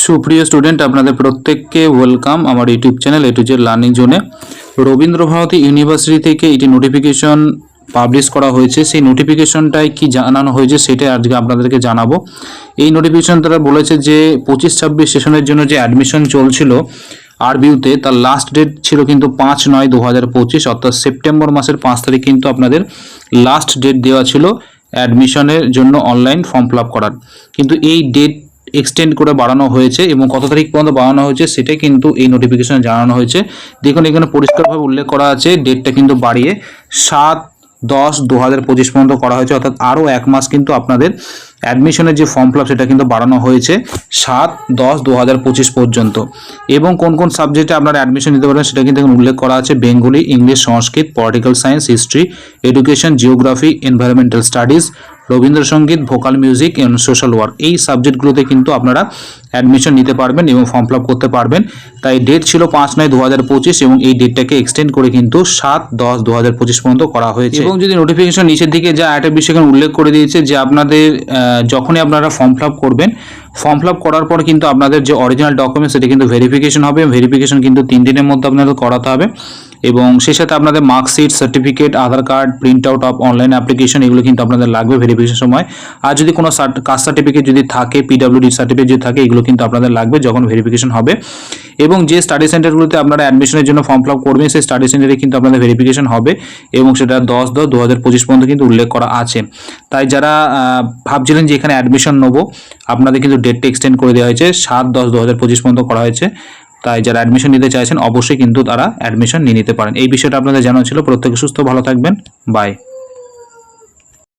সুপ্রিয় স্টুডেন্ট আপনাদের প্রত্যেককে ওয়েলকাম আমার ইউটিউব চ্যানেল এটু যে লার্নিং জোনে রবীন্দ্রভারতী ইউনিভার্সিটি থেকে এটি নোটিফিকেশন পাবলিশ করা হয়েছে। সেই নোটিফিকেশনটায় কি জানানো হয়েছে সেটাই আজকে আপনাদেরকে জানাব। এই নোটিফিকেশন তারা বলেছে যে পঁচিশ ছাব্বিশ সেশনের জন্য যে অ্যাডমিশন চলছিল আরবিউতে, তার লাস্ট ডেট ছিল কিন্তু পাঁচ নয় দু হাজার পঁচিশ, অর্থাৎ সেপ্টেম্বর মাসের পাঁচ তারিখ কিন্তু আপনাদের লাস্ট ডেট দেওয়া ছিল অ্যাডমিশনের জন্য অনলাইন ফর্ম ফিল করার। কিন্তু এই ডেট এক্সটেন্ড করে বাড়ানো হয়েছে এবং কত তারিখ পর্যন্ত বাড়ানো হয়েছে সেটাই কিন্তু এই নোটিফিকেশনে জানানো হয়েছে। দেখুন, এখানে পরিষ্কারভাবে উল্লেখ করা আছে ডেটটা কিন্তু বাড়িয়ে সাত দশ দু পঁচিশ পর্যন্ত করা হয়েছে, অর্থাৎ আরও এক মাস কিন্তু আপনাদের অ্যাডমিশনের যে ফর্ম ফিল সেটা কিন্তু বাড়ানো হয়েছে সাত দশ দু হাজার পঁচিশ পর্যন্ত। এবং কোন কোন সাবজেক্টে আপনারা অ্যাডমিশন নিতে পারবেন সেটা কিন্তু এখানে উল্লেখ করা আছে, Bengali, English, Sanskrit political science history education geography environmental studies Rabindrasangeet vocal music এবং সোশ্যাল ওয়ার্ক এই সাবজেক্টগুলোতে কিন্তু আপনারা অ্যাডমিশন নিতে পারবেন এবং ফর্ম ফিল করতে পারবেন। তাই ডেট ছিল পাঁচ নয় দু এবং এই ডেটটাকে এক্সটেন্ড করে কিন্তু সাত দশ দু পর্যন্ত করা হয়েছে। এবং যদি নোটিফিকেশন নিচের দিকে যা একটা বিষয় উল্লেখ করে দিয়েছে যে আপনাদের যখনই আপনারা ফর্ম ফিল করবেন ফর্ম ফিল করার পর কিন্তু আপনাদের যে অরিজিনাল ডকুমেন্ট সেটা কিন্তু ভেরিফিকেশন হবে। ভেরিফিকেশন কিন্তু তিন দিনের মধ্যে আপনাদের করাতে হবে। এবং সেই সাথে আপনাদের marksheet certificate Aadhaar card print out of online application এগুলো কিন্তু আপনাদের লাগবে ভেরিফিকেশন সময়। আর যদি কোনো কাস্ট সার্টিফিকেট যদি থাকে পিডাব্লিউডি সার্টিফিকেট যদি থাকে, এগুলো কিন্তু আপনাদের লাগবে যখন ভেরিফিকেশন হবে। এবং যে স্টাডি সেন্টারগুলোতে আপনারা অ্যাডমিশনের জন্য ফর্ম ফিল করবেন, সেই স্টাডি সেন্টারে কিন্তু আপনাদের ভেরিফিকেশন হবে এবং সেটা দশ দশ দু হাজার পঁচিশ পর্যন্ত কিন্তু উল্লেখ করা আছে। তাই যারা ভাবছিলেন যে এখানে অ্যাডমিশন নেব, আপনাদের কিন্তু ডেটটা এক্সটেন্ড করে দেওয়া হয়েছে, সাত দশ দু হাজার পঁচিশ পর্যন্ত করা হয়েছে। তাই যারা অ্যাডমিশন নিতে চাইছেন, অবশ্যই কিন্তু তারা অ্যাডমিশন নিয়ে নিতে পারেন। এই বিষয়টা আপনাদের জানা ছিল। প্রত্যেকে সুস্থ, ভালো থাকবেন। বাই